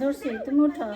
ধরছি তুমি উঠো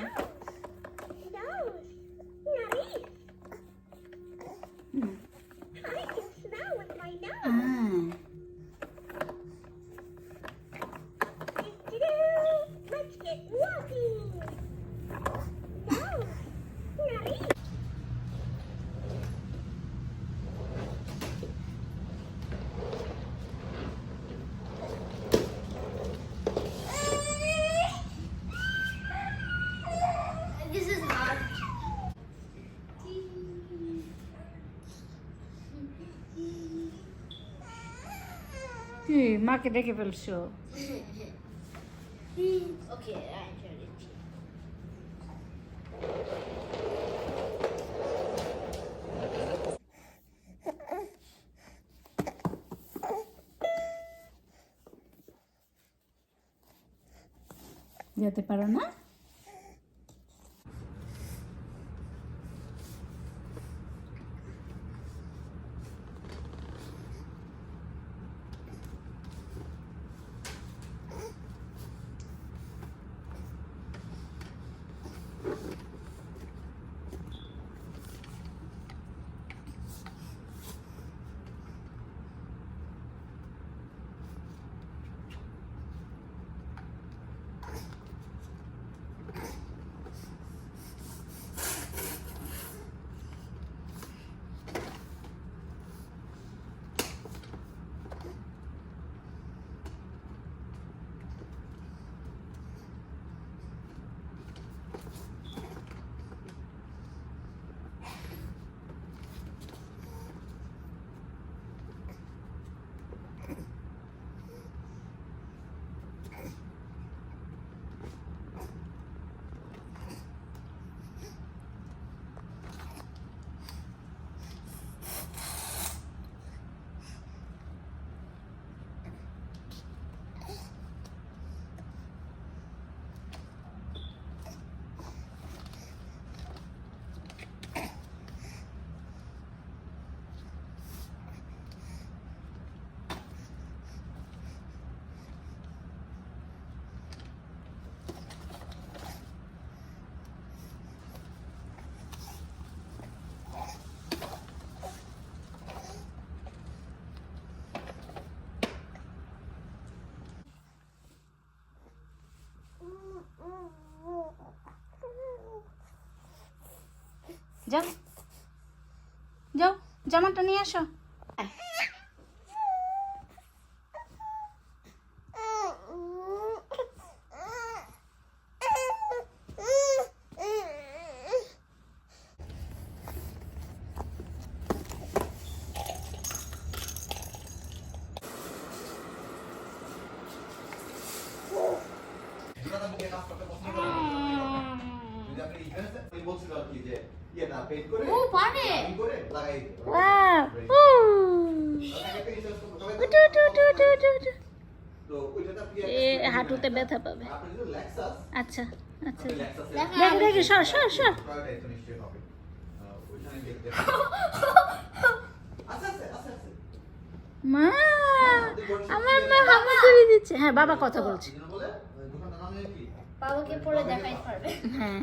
কি মাকে ডেকে ফেলছো. যেতে পারো না যাও। যাও জামাটা নিয়ে আসো ও পারে ওয়াও উঠু উঠু উঠু উঠু উঠু উঠু এ হাঁটুতে ব্যথা পাবে। আচ্ছা আচ্ছা। দেখ দেখি সর সর সর। মা আমার মা হামা করে দিচ্ছে। হ্যাঁ বাবা কথা বলছে। বাবাকে পরে দেখাই পারবে। হ্যাঁ।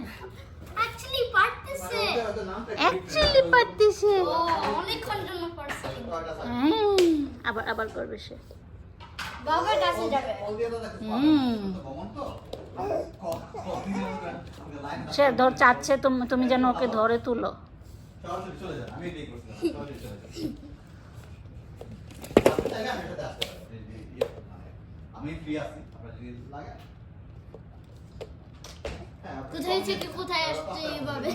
অ্যাকচুয়ালি পারতেছে। অ্যাকচুয়ালি পারতেছে। অনেকক্ষণ জন্য পারছে। আবার আবার করবে সে। বাবার কাছে যাবে। হুম। সে ধর চাচ্ছে তুমি তুমি যেন ওকে ধরে তুলো। আমি এই যে ইয়ে, মানে, আমি ফ্রি আছি আপনার যদি লাগে। কোথায় থেকে কোথায় আসছে এইভাবে?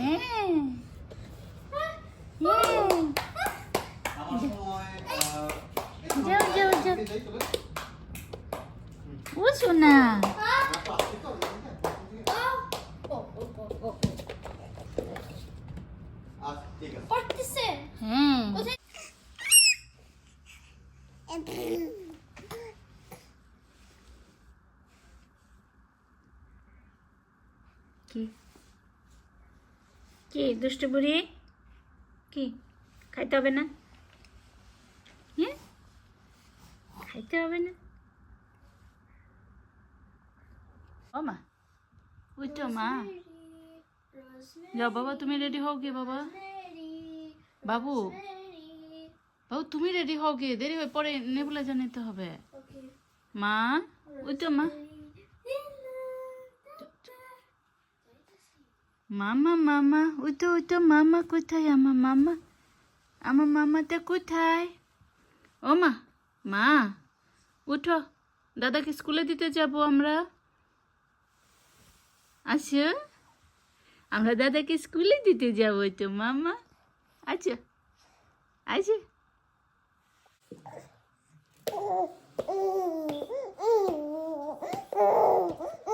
যাও, যাও, যাও। বুঝো না আমার তো আসতে তো হবে, হ্যাঁ, ও ও ও ও আচ্ছা, ঠিক আছে পারতেছে হ্যাঁ কোথায় কি? কি দুষ্টু বুড়ি? কি? খাইতে হবে না? হ্যাঁ খাইতে হবে না? ও মা ওই তো মা। যাও বাবা তুমি রেডি হও গে বাবা। বাবু বাবু তুমি রেডি হও গে দেরি হয়ে পরে নেবুলা জানিতে হবে। মা ওই তো মা। মামা মামা ওই তো ওই তো মামা কোথায় আমার মামা আমার মামাটা কোথায় ও মা মা উঠো দাদাকে স্কুলে দিতে যাব আমরা। আচ্ছা আমরা দাদাকে স্কুলে দিতে যাব তো, মামা। আচ্ছা আচ্ছা। Ah.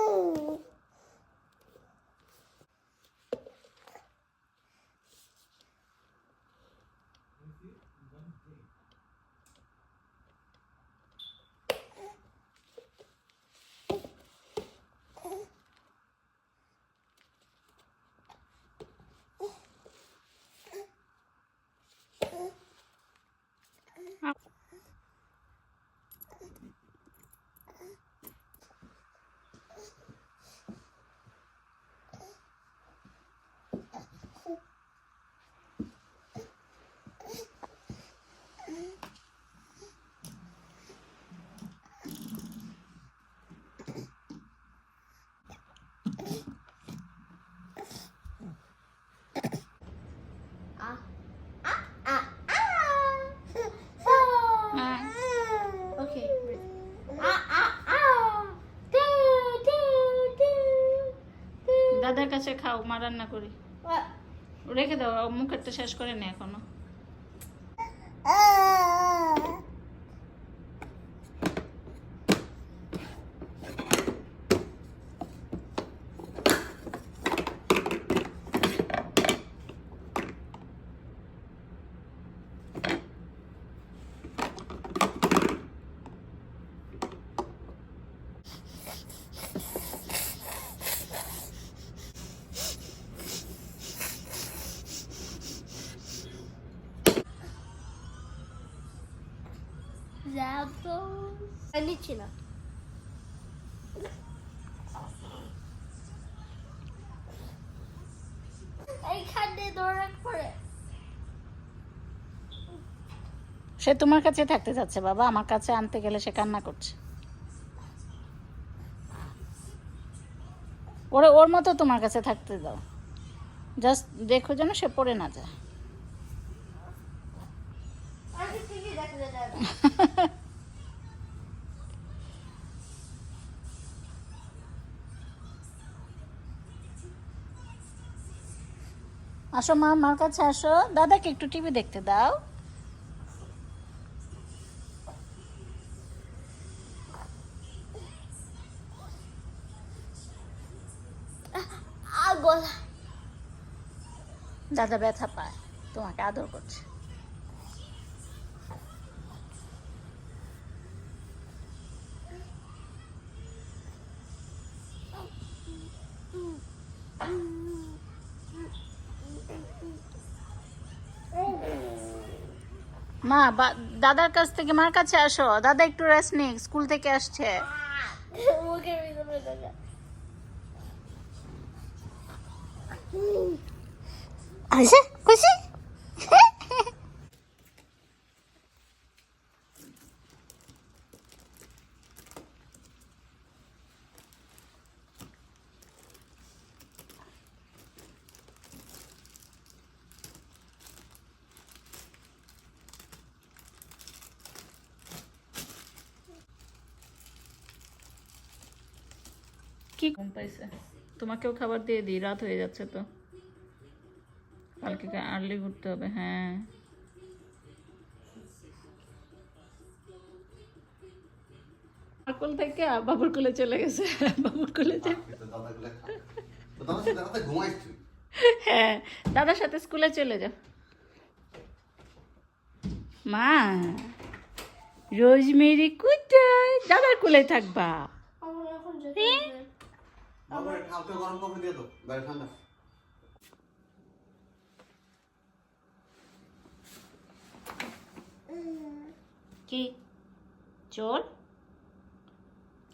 দাদার কাছে খাও মা রান্না করি। রেখে দাও মুখের মুখেরটা শেষ করে নে এখনও। Zappos. না এইখানে সে তোমার কাছে থাকতে যাচ্ছে বাবা। আমার কাছে আনতে গেলে সে কান্না করছে। ওরে ওর মতো তোমার কাছে থাকতে দাও। জাস্ট দেখো যেন সে পড়ে না যায়। আসো মা আমার কাছে আসো। দাদাকে একটু টিভি দেখতে দাও। দাদা ব্যথা পায় তোমাকে আদর করছে। মা বা- দাদার কাছ থেকে মার কাছে আসো। দাদা একটু রেস্ট নিক স্কুল থেকে আসছে। আসে? খুশি? কি ঘুম পাইছে তোমাকেও খাবার দিয়ে দিই রাত হয়ে যাচ্ছে তো। কালকে আর্লি ঘুরতে হবে হ্যাঁ। কোল থেকে বাবুর কোলে চলে গেছে বাবুর কোলে তুই হ্যাঁ দাদার সাথে স্কুলে চলে যাও। মা রোজমেরি কোথায় দাদার কোলে থাকবা। বাবা হালকা গরম কাপড় দিয়ে দাও। বাইরে ঠান্ডা। কি? চোর?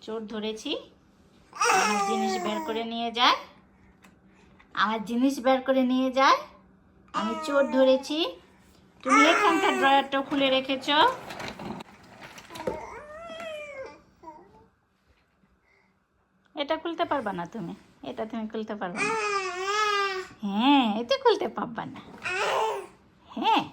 চোর ধরেছি? আমার জিনিস বের করে নিয়ে যায়। আমার জিনিস বের করে নিয়ে যায়। আমি চোর ধরেছি। তুমি এখানকার ড্রয়ারটা খুলে রেখেছ। এটা খুলতে পারবা না তুমি। এটা তুমি খুলতে পারবা না। হ্যাঁ এটা খুলতে পারবা না। হ্যাঁ।